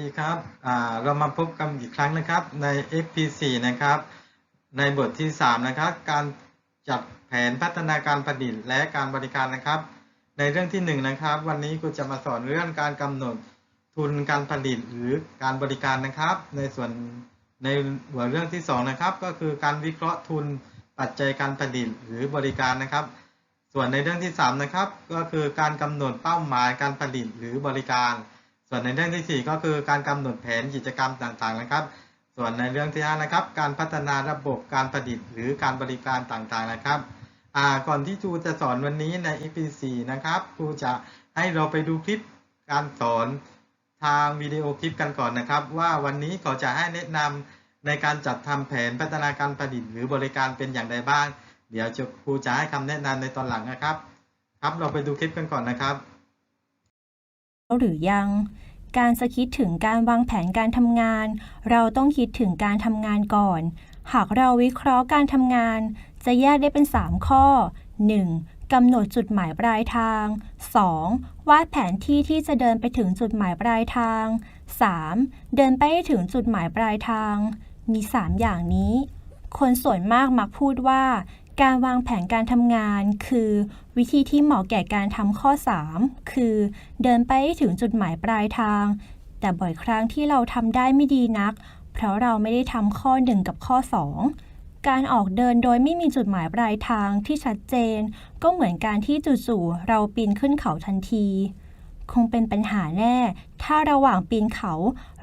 ดีครับเรามาพบกันอีกครั้งนะครับใน FP4 นะครับ ในบทที่ 3 นะครับ การจัดแผนพัฒนาการผลิตและการบริการนะครับ ในเรื่องที่ 1 นะครับ วันนี้กูจะมาสอนเรื่องการกำหนดทุนการผลิตหรือการบริการนะครับ ในส่วนในหัวเรื่องที่ 2 นะครับ ก็คือการวิเคราะห์ทุนปัจจัยการผลิตหรือบริการนะครับ ส่วนในเรื่องที่ 3 นะครับ ก็คือการกำหนดเป้าหมายการผลิตหรือบริการ ส่วนในเรื่องที่ 4 ก็คือการกำหนดแผนกิจกรรมต่างๆนะครับ ส่วนในเรื่องที่5นะครับ การพัฒนาระบบการผลิตหรือการบริการต่างๆนะครับก่อนที่ครูจะสอนวันนี้ใน EP4 นะครับครูจะให้เราไปดูคลิปการสอนทางวิดีโอคลิปกันก่อนนะครับ ว่าวันนี้เขาจะให้แนะนำในการจัดทำแผนพัฒนาการผลิตหรือบริการเป็นอย่างไรบ้าง เดี๋ยวจะครูจะให้คำแนะนำในตอนหลังนะครับ ครับเราไปดูคลิปกันก่อนนะครับ หรือยัง การจะคิดถึงการวางแผนการทำงาน เราต้องคิดถึงการทำงานก่อน หากเราวิเคราะห์การทำงาน จะแยกได้เป็น 3 ข้อ 1. กำหนดจุดหมายปลายทาง 2. วาดแผนที่ที่จะเดินไปถึงจุดหมายปลายทาง 3. เดินไปให้ถึงจุดหมายปลายทาง มี 3 อย่างนี้ คนส่วนมากมักพูดว่า การวางแผนการทำงาน คือวิธีที่เหมาะแก่การทำข้อ 3 คือ เดินไปถึงจุดหมายปลายทาง แต่บ่อยครั้งที่เราทำได้ไม่ดีนัก เพราะเราไม่ได้ทำข้อ 1 กับข้อ 2 การออกเดินโดยไม่มีจุดหมายปลายทางที่ชัดเจน ก็เหมือนการที่จู่ๆเราปีนขึ้นเขาทันที คงเป็นปัญหาแน่ ถ้าระหว่างปีนเขา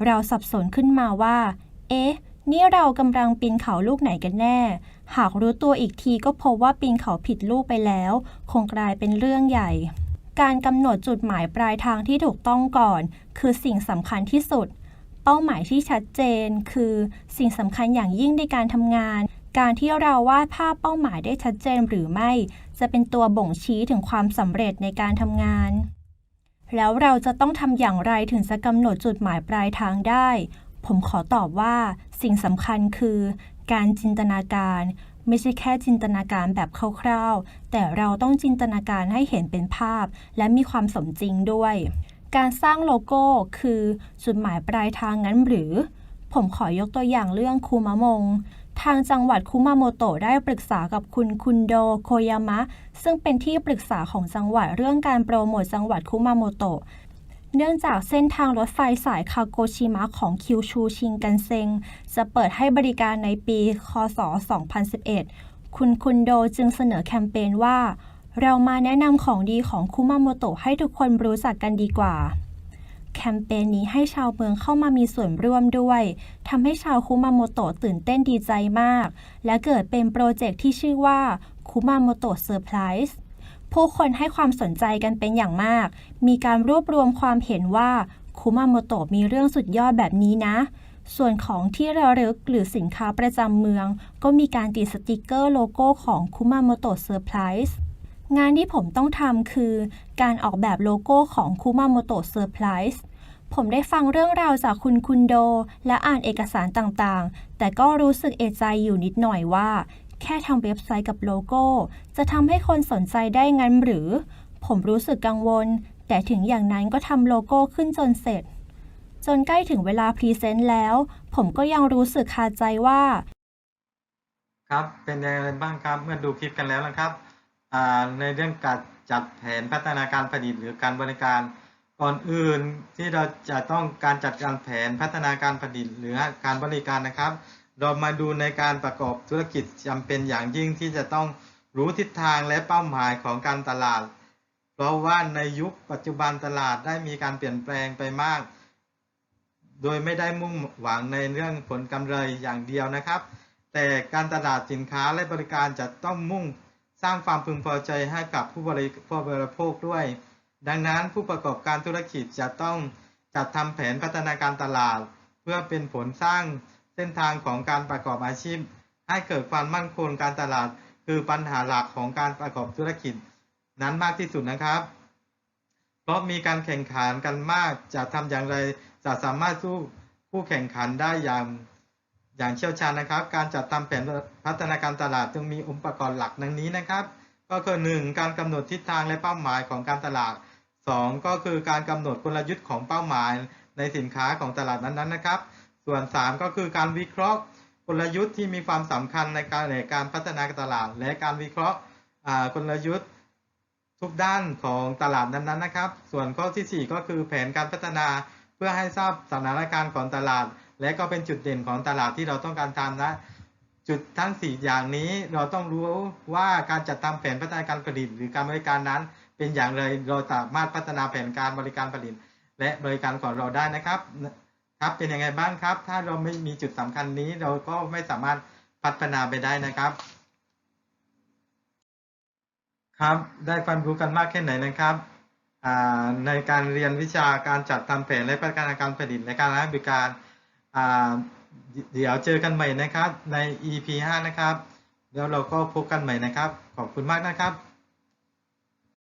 เราสับสนขึ้นมาว่า เอ๊ะ นี่เรากำลังปีนเขาลูกไหนกันแน่ หากรู้ตัวอีกทีก็พบว่าปีนเขาผิดลูกไปแล้ว คงกลายเป็นเรื่องใหญ่ การกำหนดจุดหมายปลายทางที่ถูกต้องก่อน คือสิ่งสำคัญที่สุด เป้าหมายที่ชัดเจน คือสิ่งสำคัญอย่างยิ่งในการทำงาน การที่เราวาดภาพเป้าหมายได้ชัดเจนหรือไม่ จะเป็นตัวบ่งชี้ถึงความสำเร็จในการทำงานแล้วเราจะต้องทำอย่างไรถึงจะกำหนดจุดหมายปลายทางได้ ผมขอตอบว่าสิ่งสำคัญคือ การจินตนาการ ไม่ใช่แค่จินตนาการแบบคร่าวๆ แต่เราต้องจินตนาการให้เห็นเป็นภาพ และมีความสมจริงด้วย การสร้างโลโก้คือจุดหมายปลายทางงั้นหรือ ผมขอยกตัวอย่างเรื่องคูมะมงทางจังหวัดคุมาโมโตะได้ปรึกษากับคุณคุนโดโคยามะ ซึ่งเป็นที่ปรึกษาของจังหวัดเรื่องการโปรโมทจังหวัดคุมาโมโตะ เนื่องจากเส้นทางรถไฟสายคาโกชิมะของคิวชูชิงกันเซ็ง จะเปิดให้บริการในปี คศ 2011 คุณคุนโดจึงเสนอแคมเปญว่า เรามาแนะนำของดีของคุมาโมโตะให้ทุกคนรู้จักกันดีกว่า แคมเปญนี้ให้ชาวเมืองเข้ามามีส่วนร่วมด้วยทำให้ชาวคุมาโมโตะตื่นเต้นดีใจมาก และเกิดเป็นโปรเจกต์ที่ชื่อว่าคุมาโมโตะเซอร์ไพรส์ ผู้คนให้ความสนใจกันเป็นอย่างมาก มีการรวบรวมความเห็นว่าคุมาโมโตะมีเรื่องสุดยอดแบบนี้นะ ส่วนของที่ระลึกหรือสินค้าประจำเมือง ก็มีการติดสติกเกอร์โลโก้ของคุมาโมโตะเซอร์ไพรส์งานที่ผมต้องทำคือ การออกแบบโลโก้ของคุมาโมโตะเซอร์ไพรส์ผมได้ฟังเรื่องราวจากคุณคุนโด และอ่านเอกสารต่างๆ แต่ก็รู้สึกเอใจอยู่นิดหน่อยว่า แค่ทำเว็บไซต์กับโลโก้ จะทำให้คนสนใจได้งั้นหรือ ผมรู้สึกกังวล แต่ถึงอย่างนั้นก็ทำโลโก้ขึ้นจนเสร็จ จนใกล้ถึงเวลาพรีเซนต์แล้ว ผมก็ยังรู้สึกคาใจว่า ครับ เป็นยังไงบ้างครับ เมื่อดูคลิปกันแล้วนะครับอ่าในเรื่องการจัดแผนพัฒนาการผลิตหรือการบริการ ก่อนอื่นที่เราจะต้องการจัดการแผนพัฒนาการผลิตหรือการบริการนะครับ เรามาดูในการประกอบธุรกิจจำเป็นอย่างยิ่งที่จะต้องรู้ทิศทางและเป้าหมายของการตลาด เพราะว่าในยุคปัจจุบันตลาดได้มีการเปลี่ยนแปลงไปมาก โดยไม่ได้มุ่งหวังในเรื่องผลกำไรอย่างเดียวนะครับ แต่การตลาดสินค้าและบริการจะต้องมุ่งสร้างความพึงพอใจให้กับผู้บริผู้บริโภคด้วย ดังนั้นผู้ประกอบการธุรกิจจะต้องจัดทำแผนพัฒนาการตลาด เพื่อเป็นผลสร้าง เส้นทางของการประกอบอาชีพ ให้เกิดความมั่นคงการตลาด คือปัญหาหลักของการประกอบธุรกิจ นั้นมากที่สุดนะครับ เพราะมีการแข่งขันกันมากจะทำอย่างไรจะสามารถสู้ผู้แข่งขันได้อย่างอย่างเชี่ยวชาญนะครับ การจัดทำแผนพัฒนาการตลาดจึงมีองค์ประกอบหลักดังนี้นะครับ ก็คือ 1. การกำหนดทิศทางและเป้าหมายของการตลาด 2. ก็คือการกำหนดกลยุทธ์ของเป้าหมายในสินค้าของตลาดนั้นๆนะครับ ส่วน 3 ก็คือการวิเคราะห์กลยุทธ์ที่มีความสำคัญในการในการพัฒนาตลาด และการวิเคราะห์กลยุทธ์ทุกด้านของตลาดนั้นๆนะครับ ส่วนข้อทีสี่ 4 ก็คือแผนการพัฒนาเพื่อให้ทราบสถานการณ์ของตลาด และก็เป็นจุดเด่นของตลาดที่เราต้องการทำนะจุดทั้ง 4 อย่างนี้เราต้องรู้ว่าการจัดทำแผนพัฒนาการผลิต หรือการบริการนั้น เป็นอย่างไรเราสามารถพัฒนาแผนการบริการผลิต และบริการของเราได้นะครับ ครับเป็นยังไงบ้างครับ ถ้าเราไม่มีจุดสำคัญนี้เราก็ไม่สามารถพัฒนาไปได้นะครับ ครับได้ความรู้กันมากแค่ไหนนะครับอ่าในการเรียนวิชาการจัดทำแผนและพัฒนาการผลิตและการให้บริการอ่าเดี๋ยวเจอกันใหม่นะครับใน EP 5 นะครับ แล้วเราก็พบกันใหม่นะครับ ขอบคุณมากนะครับ